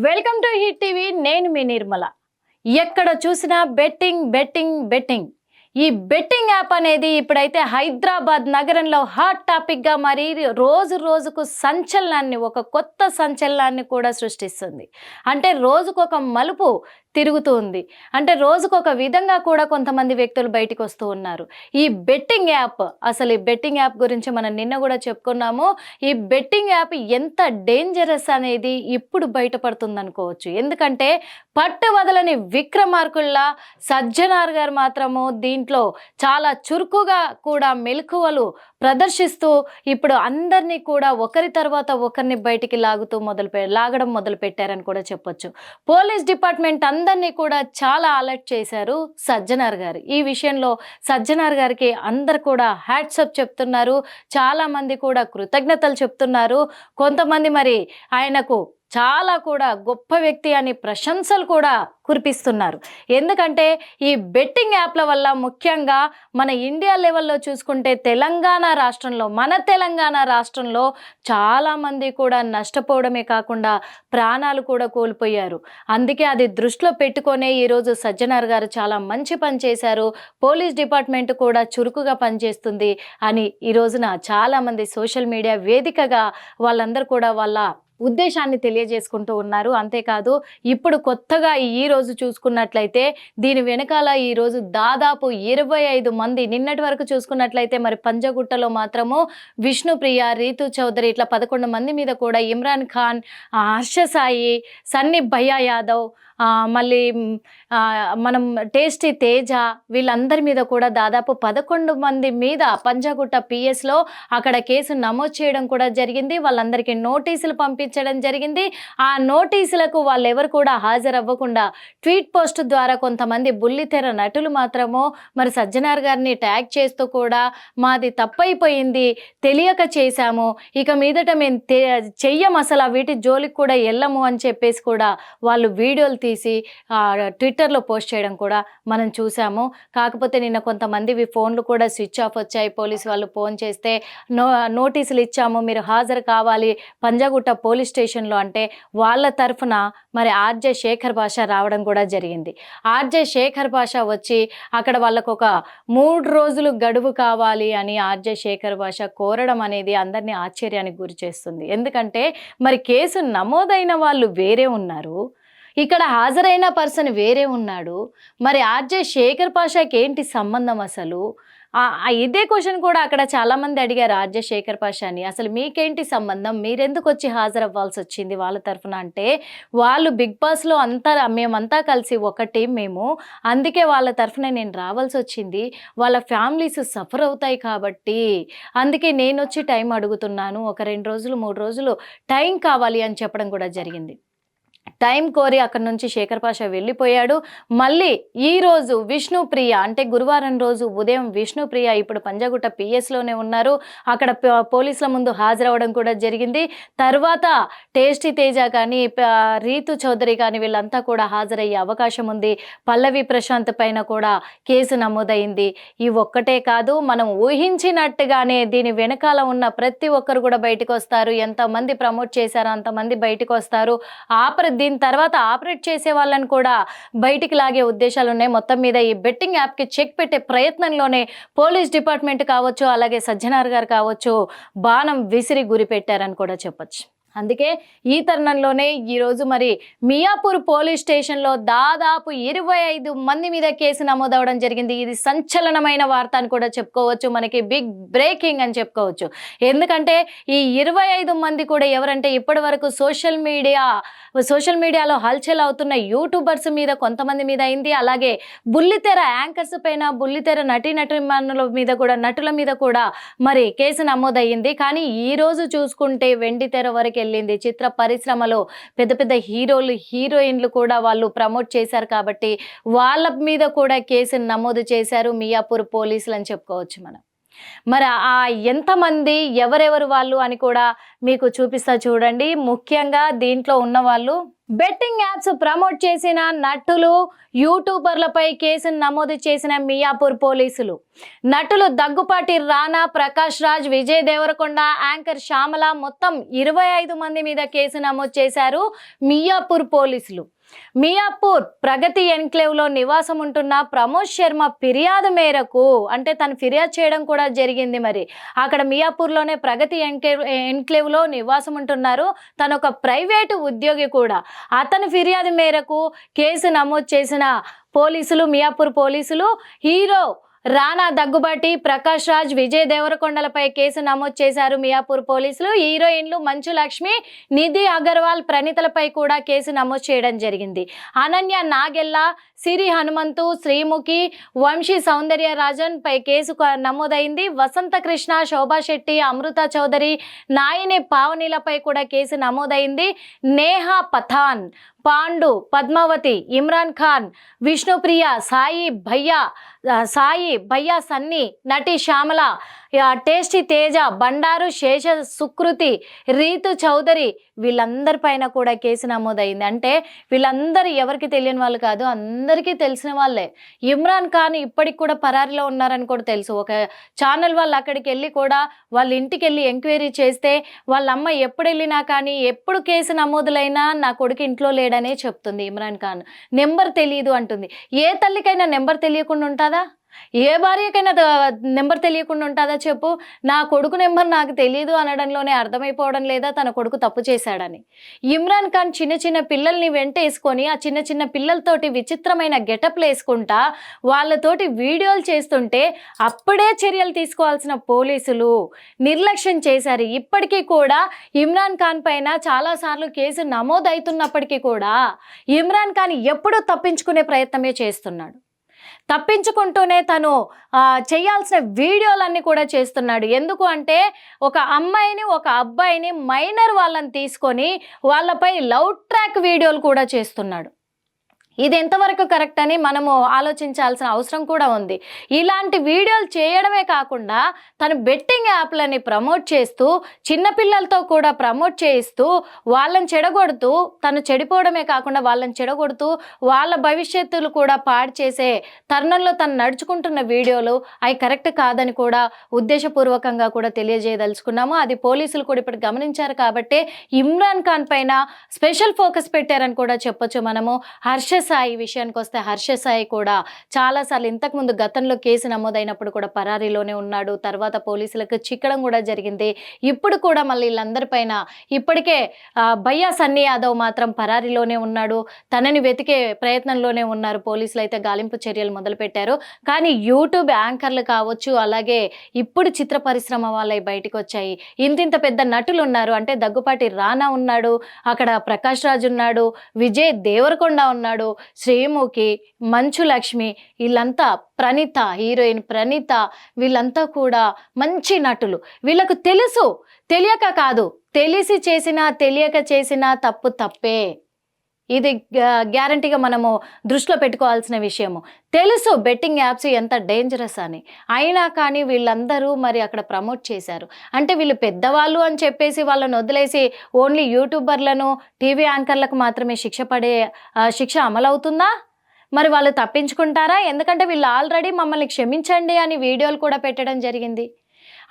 Welcome to hit TV నేను మీ నిర్మల. ఎక్కడ చూసినా బెట్టింగ్ బెట్టింగ్ బెట్టింగ్. ఈ బెట్టింగ్ యాప్ అనేది ఇప్పుడైతే హైదరాబాద్ నగరంలో హాట్ టాపిక్గా మరి రోజు రోజుకు సంచలనాన్ని ఒక కొత్త సంచలనాన్ని కూడా సృష్టిస్తుంది. అంటే రోజుకొక మలుపు తిరుగుతూ ఉంది. అంటే రోజుకొక విధంగా కూడా కొంతమంది వ్యక్తులు బయటకు వస్తూ ఉన్నారు. ఈ బెట్టింగ్ యాప్ అసలు ఈ బెట్టింగ్ యాప్ గురించి మనం నిన్న కూడా చెప్పుకున్నాము. ఈ బెట్టింగ్ యాప్ ఎంత డేంజరస్ అనేది ఇప్పుడు బయటపడుతుంది అనుకోవచ్చు ఎందుకంటే పట్టు వదలని విక్రమార్కుల్లా సజ్జనార్ గారు మాత్రము దీంట్లో చాలా చురుకుగా కూడా మెలకువలు ప్రదర్శిస్తూ ఇప్పుడు అందరినీ కూడా ఒకరి తర్వాత ఒకరిని బయటికి లాగుతూ మొదలు పె లాగడం మొదలు పెట్టారని కూడా చెప్పొచ్చు. పోలీస్ డిపార్ట్మెంట్ అందరినీ కూడా చాలా అలర్ట్ చేశారు సజ్జనార్ గారు. ఈ విషయంలో సజ్జనార్ గారికి అందరు కూడా హ్యాట్సప్ చెప్తున్నారు. చాలామంది కూడా కృతజ్ఞతలు చెప్తున్నారు. కొంతమంది మరి ఆయనకు చాలా కూడా గొప్ప వ్యక్తి అని ప్రశంసలు కూడా కురిపిస్తున్నారు. ఎందుకంటే ఈ బెట్టింగ్ యాప్ల వల్ల ముఖ్యంగా మన ఇండియా లెవెల్లో చూసుకుంటే తెలంగాణ రాష్ట్రంలో మన తెలంగాణ రాష్ట్రంలో చాలామంది కూడా నష్టపోవడమే కాకుండా ప్రాణాలు కూడా కోల్పోయారు. అందుకే అది దృష్టిలో పెట్టుకొనే ఈరోజు సజ్జనార్ గారు చాలా మంచి పని చేశారు. పోలీస్ డిపార్ట్మెంట్ కూడా చురుకుగా పనిచేస్తుంది అని ఈ రోజున చాలామంది సోషల్ మీడియా వేదికగా వాళ్ళందరూ కూడా వాళ్ళ ఉద్దేశాన్ని తెలియజేసుకుంటూ ఉన్నారు. అంతేకాదు ఇప్పుడు కొత్తగా ఈ రోజు చూసుకున్నట్లయితే దీని వెనకాల ఈరోజు దాదాపు ఇరవై ఐదు మంది నిన్నటి వరకు చూసుకున్నట్లయితే మరి పంజగుట్టలో మాత్రము విష్ణుప్రియ రీతు చౌదరి ఇట్లా పదకొండు మంది మీద కూడా ఇమ్రాన్ ఖాన్ హర్ష సాయి సన్నీ భయ్యా యాదవ్ మళ్ళీ మనం టేస్టీ తేజ వీళ్ళందరి మీద కూడా దాదాపు పదకొండు మంది మీద పంజాగుట్ట పిఎస్లో అక్కడ కేసు నమోదు చేయడం కూడా జరిగింది. వాళ్ళందరికీ నోటీసులు పంపించడం జరిగింది. ఆ నోటీసులకు వాళ్ళెవరు కూడా హాజరవ్వకుండా ట్వీట్ పోస్ట్ ద్వారా కొంతమంది బుల్లితెర నటులు మాత్రము మరి సజ్జనార్ గారిని ట్యాగ్ చేస్తూ కూడా మాది తప్పైపోయింది తెలియక చేశాము. ఇక మీదట మేము చెయ్యం అసలు వీటి జోలికి కూడా వెళ్ళము అని చెప్పేసి కూడా వాళ్ళు వీడియోలు తీసి ట్విట్టర్లో పోస్ట్ చేయడం కూడా మనం చూసాము కాకపోతే నిన్న కొంతమందివి ఫోన్లు కూడా స్విచ్ ఆఫ్ వచ్చాయి. పోలీసు వాళ్ళు ఫోన్ చేస్తే నో నోటీసులు ఇచ్చాము మీరు హాజరు కావాలి పంజాగుట్ట పోలీస్ స్టేషన్లో అంటే వాళ్ళ తరఫున మరి ఆర్జే శేఖర్ భాష రావడం కూడా జరిగింది. ఆర్జే శేఖర్ భాష వచ్చి అక్కడ వాళ్ళకు ఒక మూడు రోజులు గడువు కావాలి అని ఆర్జే శేఖర్ భాష కోరడం అనేది అందరినీ ఆశ్చర్యానికి గురి చేస్తుంది. ఎందుకంటే మరి కేసు నమోదైన వాళ్ళు వేరే ఉన్నారు. ఇక్కడ హాజరైన పర్సన్ వేరే ఉన్నాడు. మరి ఆర్జే శేఖర్ పాషాకి ఏంటి సంబంధం అసలు? ఇదే క్వశ్చన్ కూడా అక్కడ చాలామంది అడిగారు ఆర్జే శేఖర్ పాషాని అసలు మీకేంటి సంబంధం? మీరెందుకు వచ్చి హాజరవ్వాల్సి వచ్చింది వాళ్ళ తరఫున అంటే వాళ్ళు బిగ్ బాస్లో అంతా మేమంతా కలిసి ఒకటి మేము. అందుకే వాళ్ళ తరఫున నేను రావాల్సి వచ్చింది వాళ్ళ ఫ్యామిలీస్ సఫర్ అవుతాయి కాబట్టి. అందుకే నేను వచ్చి టైం అడుగుతున్నాను. ఒక రెండు రోజులు మూడు రోజులు టైం కావాలి అని చెప్పడం కూడా జరిగింది. టైం కోరి అక్కడి నుంచి శేఖర్ పాషా వెళ్ళిపోయాడు. మళ్ళీ ఈరోజు విష్ణుప్రియ అంటే గురువారం రోజు ఉదయం విష్ణుప్రియ ఇప్పుడు పంజాగుట్ట పిఎస్లోనే ఉన్నారు. అక్కడ పోలీసుల ముందు హాజరవడం కూడా జరిగింది. తర్వాత టేస్టీ తేజ కానీ రీతు చౌదరి కానీ వీళ్ళంతా కూడా హాజరయ్యే అవకాశం ఉంది. పల్లవి ప్రశాంత్ పైన కూడా కేసు నమోదైంది. ఈ ఒక్కటే కాదు మనం ఊహించినట్టుగానే దీని వెనకాల ఉన్న ప్రతి ఒక్కరు కూడా బయటకు వస్తారు. ఎంతమంది ప్రమోట్ చేశారో అంతమంది బయటకు వస్తారు. ఆపర దీని తర్వాత ఆపరేట్ చేసే వాళ్ళని కూడా బయటికి లాగే ఉద్దేశాలు ఉన్నాయి. మొత్తం మీద ఈ బెట్టింగ్ యాప్కి చెక్ పెట్టే ప్రయత్నంలోనే పోలీస్ డిపార్ట్మెంట్ కావచ్చు అలాగే సజ్జనార్ గారు కావచ్చు బాణం విసిరి గురి పెట్టారని కూడా చెప్పొచ్చు. అందుకే ఈ తరుణంలోనే ఈరోజు మరి మియాపూర్ పోలీస్ స్టేషన్లో దాదాపు ఇరవై ఐదు మంది మీద కేసు నమోదవడం జరిగింది. ఇది సంచలనమైన వార్త అని కూడా చెప్పుకోవచ్చు. మనకి బిగ్ బ్రేకింగ్ అని చెప్పుకోవచ్చు. ఎందుకంటే ఈ ఇరవై ఐదు మంది కూడా ఎవరంటే ఇప్పటి వరకు సోషల్ మీడియా సోషల్ మీడియాలో హల్చల్ అవుతున్న యూట్యూబర్స్ మీద కొంతమంది మీద అయింది. అలాగే బుల్లితెర యాంకర్స్ పైన బుల్లితెర నటీ నటీమణుల మీద కూడా నటుల మీద కూడా మరి కేసు నమోదయ్యింది. కానీ ఈరోజు చూసుకుంటే వెండితెర వరకు వెళ్ళింది. చిత్ర పరిశ్రమలో పెద్ద పెద్ద హీరోలు హీరోయిన్లు కూడా వాళ్ళు ప్రమోట్ చేశారు కాబట్టి వాళ్ళ మీద కూడా కేసును నమోదు చేశారు మియాపూర్ పోలీసులు అని చెప్పుకోవచ్చు మనం. మరి ఆ ఎంతమంది ఎవరెవరు వాళ్ళు అని కూడా మీకు చూపిస్తా చూడండి. ముఖ్యంగా దీంట్లో ఉన్న వాళ్ళు బెట్టింగ్ యాప్స్ ప్రమోట్ చేసిన నటులు యూట్యూబర్లపై కేసును నమోదు చేసిన మియాపూర్ పోలీసులు. నటులు దగ్గుపాటి రానా ప్రకాష్ రాజ్ విజయ్ దేవరకొండ యాంకర్ శ్యామల మొత్తం ఇరవై ఐదు మంది మీద కేసు నమోదు చేశారు మియాపూర్ పోలీసులు. మియాపూర్ ప్రగతి ఎన్క్లేవ్లో నివాసం ఉంటున్న ప్రమోద్ శర్మ ఫిర్యాదు మేరకు అంటే తను ఫిర్యాదు చేయడం కూడా జరిగింది మరి. అక్కడ మియాపూర్లోనే ప్రగతి ఎన్క్లేవ్ ఎన్క్లేవ్లో నివాసం ఉంటున్నారు. తను ఒక ప్రైవేటు ఉద్యోగి కూడా. అతని ఫిర్యాదు మేరకు కేసు నమోదు చేసిన పోలీసులు మియాపూర్ పోలీసులు హీరో రానా దగ్గుబాటి ప్రకాష్ రాజ్ విజయ్ దేవరకొండలపై కేసు నమోదు చేశారు మియాపూర్ పోలీసులు. హీరోయిన్లు మంచు లక్ష్మి నిధి అగర్వాల్ ప్రణీతలపై కూడా కేసు నమోదు చేయడం జరిగింది. అనన్య నాగెల్ల సిరి హనుమంతు శ్రీముఖి వంశీ సౌందర్య రాజన్ పై కేసు నమోదైంది. వసంత కృష్ణ శోభా శెట్టి అమృత చౌదరి నాయిని పావనీలపై కూడా కేసు నమోదైంది. నేహా పథాన్ పాండు పద్మావతి ఇమ్రాన్ ఖాన్ విష్ణుప్రియ సాయి భయ్యా సాయి భయ్యా సన్నీ నటి శ్యామల టేస్టీ తేజ బండారు శేష సుకృతి రీతు చౌదరి వీళ్ళందరిపైన కూడా కేసు నమోదైంది. అంటే వీళ్ళందరూ ఎవరికి తెలియని వాళ్ళు కాదు అందరికీ తెలిసిన వాళ్ళే. ఇమ్రాన్ ఖాన్ ఇప్పటికి కూడా పరారిలో ఉన్నారని కూడా తెలుసు. ఒక ఛానల్ వాళ్ళు అక్కడికి వెళ్ళి కూడా వాళ్ళ ఇంటికి వెళ్ళి ఎంక్వైరీ చేస్తే వాళ్ళ అమ్మ ఎప్పుడు వెళ్ళినా కానీ ఎప్పుడు కేసు నమోదులైనా నా కొడుకు ఇంట్లో లేడనే చెప్తుంది ఇమ్రాన్ ఖాన్. నెంబర్ తెలియదు అంటుంది. ఏ తల్లికైనా నెంబర్ తెలియకుండా ఉంటుందా? ఏ భార్యకైనా నెంబర్ తెలియకుండా ఉంటుందా చెప్పు? నా కొడుకు నెంబర్ నాకు తెలియదు అనడంలోనే అర్థమైపోవడం లేదా తన కొడుకు తప్పు చేశాడని. ఇమ్రాన్ ఖాన్ చిన్న చిన్న పిల్లల్ని వెంటేసుకొని ఆ చిన్న చిన్న పిల్లలతోటి విచిత్రమైన గెటప్లు వేసుకుంటా వాళ్ళతోటి వీడియోలు చేస్తుంటే అప్పుడే చర్యలు తీసుకోవాల్సిన పోలీసులు నిర్లక్ష్యం చేశారు. ఇప్పటికీ కూడా ఇమ్రాన్ ఖాన్ పైన చాలాసార్లు కేసు నమోదవుతున్నప్పటికీ కూడా ఇమ్రాన్ ఖాన్ ఎప్పుడూ తప్పించుకునే ప్రయత్నమే చేస్తున్నాడు. తప్పించుకుంటూనే తను చేయాల్సిన వీడియోలన్నీ కూడా చేస్తున్నాడు. ఎందుకు అంటే ఒక అమ్మాయిని ఒక అబ్బాయిని మైనర్ వాళ్ళని తీసుకొని వాళ్ళపై లవ్ ట్రాక్ వీడియోలు కూడా చేస్తున్నాడు. ఇది ఎంతవరకు కరెక్ట్ అని మనము ఆలోచించాల్సిన అవసరం కూడా ఉంది. ఇలాంటి వీడియోలు చేయడమే కాకుండా తను బెట్టింగ్ యాప్లని ప్రమోట్ చేస్తూ చిన్నపిల్లలతో కూడా ప్రమోట్ చేయిస్తూ వాళ్ళని చెడగొడుతూ తను చెడిపోవడమే కాకుండా వాళ్ళని చెడగొడుతూ వాళ్ళ భవిష్యత్తులు కూడా పాడు చేసే తరుణంలో తను నడుచుకుంటున్న వీడియోలు అవి కరెక్ట్ కాదని కూడా ఉద్దేశపూర్వకంగా కూడా తెలియజేయదలుచుకున్నాము. అది పోలీసులు కూడా ఇప్పుడు గమనించారు కాబట్టి ఇమ్రాన్ ఖాన్ పైన స్పెషల్ ఫోకస్ పెట్టారని కూడా చెప్పొచ్చు మనము. హర్ష సాయి విషయానికి వస్తే హర్ష సాయి కూడా చాలాసార్లు ఇంతకుముందు గతంలో కేసు నమోదైనప్పుడు కూడా పరారీలోనే ఉన్నాడు. తర్వాత పోలీసులకు చిక్కడం కూడా జరిగింది. ఇప్పుడు కూడా మళ్ళీ వీళ్ళందరిపైన ఇప్పటికే భయ్యా సన్నీ యాదవ్ మాత్రం పరారీలోనే ఉన్నాడు. తనని వెతికే ప్రయత్నంలోనే ఉన్నారు. పోలీసులు అయితే గాలింపు చర్యలు మొదలుపెట్టారు. కానీ యూట్యూబ్ యాంకర్లు కావచ్చు అలాగే ఇప్పుడు చిత్ర పరిశ్రమ వాళ్ళై బయటకు వచ్చాయి. ఇంతింత పెద్ద నటులు ఉన్నారు అంటే దగ్గుపాటి రానా ఉన్నాడు అక్కడ ప్రకాష్ రాజ్ ఉన్నాడు విజయ్ దేవరకొండ ఉన్నాడు శ్రీముఖి మంచు లక్ష్మి వీళ్ళంతా ప్రణీత హీరోయిన్ ప్రణీత వీళ్ళంతా కూడా మంచి నటులు. వీళ్ళకు తెలుసు తెలియక కాదు తెలిసి చేసినా తెలియక చేసినా తప్పు తప్పే. ఇది గ్యారంటీగా మనము దృష్టిలో పెట్టుకోవాల్సిన విషయము. తెలుసు బెట్టింగ్ యాప్స్ ఎంత డేంజరస్ అని. అయినా కానీ వీళ్ళందరూ మరి అక్కడ ప్రమోట్ చేశారు. అంటే వీళ్ళు పెద్దవాళ్ళు అని చెప్పేసి వాళ్ళని వదిలేసి ఓన్లీ యూట్యూబర్లను టీవీ యాంకర్లకు మాత్రమే శిక్ష పడే శిక్ష అమలవుతుందా? మరి వాళ్ళు తప్పించుకుంటారా? ఎందుకంటే వీళ్ళు ఆల్రెడీ మమ్మల్ని క్షమించండి అని వీడియోలు కూడా పెట్టడం జరిగింది.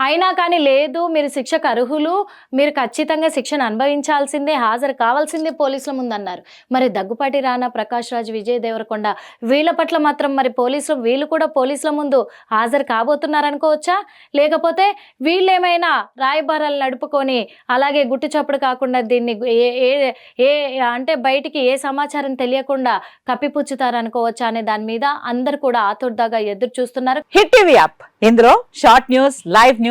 అయినా కానీ లేదు మీరు శిక్షకు అర్హులు మీరు ఖచ్చితంగా శిక్షను అనుభవించాల్సిందే హాజరు కావాల్సిందే పోలీసుల ముందు అన్నారు మరి దగ్గుపాటి రానా ప్రకాష్ రాజ్ విజయ్ దేవరకొండ వీళ్ళ పట్ల మాత్రం మరి పోలీసులు వీళ్ళు కూడా పోలీసుల ముందు హాజరు కాబోతున్నారు అనుకోవచ్చా లేకపోతే వీళ్ళేమైనా రాయబారాలు నడుపుకొని అలాగే గుట్టు చప్పుడు కాకుండా దీన్ని ఏ ఏ ఏ అంటే బయటికి ఏ సమాచారం తెలియకుండా కప్పిపుచ్చుతారనుకోవచ్చా అనే దాని మీద అందరు కూడా ఆతుర్దాగా ఎదురు చూస్తున్నారు హిట్ టీవీ యాప్. ఇందులో short news live news